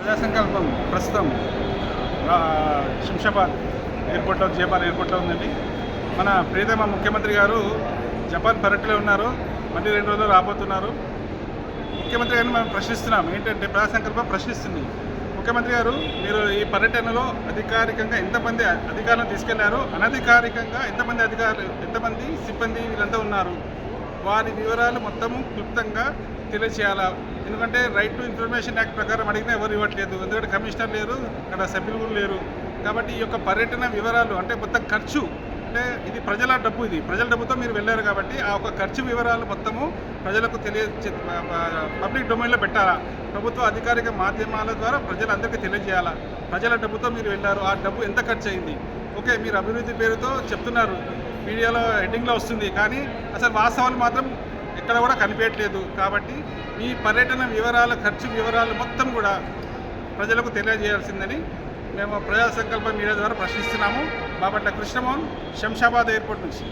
ప్రజాసంకల్పం ప్రస్తుతం శంషాబాద్ ఎయిర్పోర్ట్లో జపాన్ ఎయిర్పోర్ట్లో ఉందండి. మన ప్రియతమ ముఖ్యమంత్రి గారు జపాన్ పర్యటనలో ఉన్నారు. మళ్ళీ రెండు రోజులు రాబోతున్నారు. ముఖ్యమంత్రి గారిని మనం ప్రశ్నిస్తున్నాం. ఏంటంటే ప్రజాసంకల్పం ప్రశ్నిస్తుంది. ముఖ్యమంత్రి గారు మీరు ఈ పర్యటనలో అధికారికంగా ఎంతమంది అధికారులను తీసుకెళ్ళారు? అనధికారికంగా ఎంతమంది అధికారులు ఎంతమంది సిబ్బంది వీళ్ళంతా ఉన్నారు? వారి వివరాలు మొత్తము క్లుప్తంగా తెలియచేయాలా? ఎందుకంటే రైట్ టు ఇన్ఫర్మేషన్ యాక్ట్ ప్రకారం అడిగినా ఎవరు ఇవ్వట్లేదు. ఎందుకంటే కమిషనర్ లేరు అక్కడ సభ్యులు కూడా లేరు. కాబట్టి ఈ యొక్క పర్యటన వివరాలు అంటే మొత్తం ఖర్చు అంటే ఇది ప్రజల డబ్బు ఇది. ప్రజల డబ్బుతో మీరు వెళ్ళారు కాబట్టి ఆ ఒక ఖర్చు వివరాలు మొత్తము ప్రజలకు తెలియ పబ్లిక్ డొమైన్లో పెట్టాలా? ప్రభుత్వ అధికారిక మాధ్యమాల ద్వారా ప్రజలందరికీ తెలియజేయాలా? ప్రజల డబ్బుతో మీరు వెళ్ళారు. ఆ డబ్బు ఎంత ఖర్చు అయింది? ఓకే మీరు అభివృద్ధి పేరుతో చెప్తున్నారు. మీడియాలో హెడ్డింగ్లో వస్తుంది. కానీ అసలు వాస్తవాలు మాత్రం ఎక్కడ కూడా కనిపించట్లేదు. కాబట్టి మీ పర్యటన వివరాల ఖర్చు వివరాలు మొత్తం కూడా ప్రజలకు తెలియజేయాల్సిందని మేము ప్రజా సంకల్ప మీడియా ద్వారా ప్రశ్నిస్తున్నాము. బాపట్ల కృష్ణమోహన్ శంషాబాద్ ఎయిర్పోర్ట్ నుంచి.